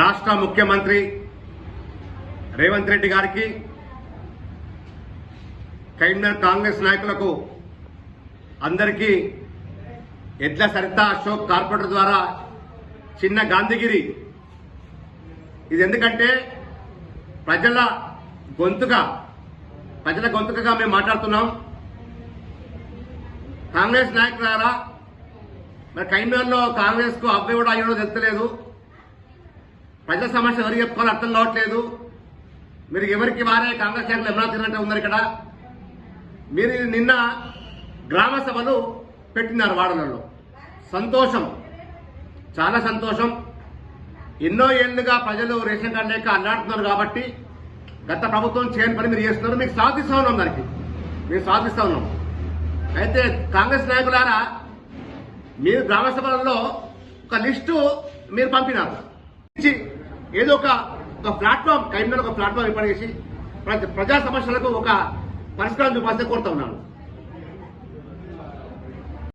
రాష్ట్ర ముఖ్యమంత్రి రేవంత్ రెడ్డి గారికి కరీంనగర్ కాంగ్రెస్ నాయకులకు అందరికీ ఎడ్ల సరిత అశోక్ కార్పొరేటర్ ద్వారా చిన్న గాంధీగిరి. ఇది ఎందుకంటే ప్రజల గొంతుగా ప్రజల గొంతుకగా మేము మాట్లాడుతున్నాం. కాంగ్రెస్ నాయకులారా మరి కరీంనగర్లో కాంగ్రెస్కు అబ్బాయి కూడా అయ్యడో తెలుస్తలేదు. ప్రజల సమస్య ఎవరు చెప్పుకోవాలో అర్థం కావట్లేదు. మీరు ఎవరికి వారే కాంగ్రెస్ నాయకులు ఎవరైనా తిరిగినట్టు ఉన్నారు ఇక్కడ. మీరు నిన్న గ్రామ సభలు పెట్టినారు వాడలలో సంతోషం. చాలా సంతోషం. ఎన్నో ఏళ్ళుగా ప్రజలు రేషన్ కార్డు లేక అన్నాడుతున్నారు కాబట్టి గత ప్రభుత్వం చేయని పని మీరు చేస్తున్నారు. మీకు సాధిస్తా ఉన్నాం దానికి. మేము సాధిస్తా ఉన్నాం. అయితే కాంగ్రెస్ నాయకులారా మీరు గ్రామ సభలలో ఒక లిస్టు మీరు పంపినారు. ఇచ్చి ఏదో ఒక ఒక ప్లాట్ఫామ్ కరీంనగర్ ఒక ప్లాట్ఫామ్ ఏర్పాటు చేసి ప్రజా సమస్యలకు ఒక పరిష్కారం చూపాల్సి కోరుతా ఉన్నాను.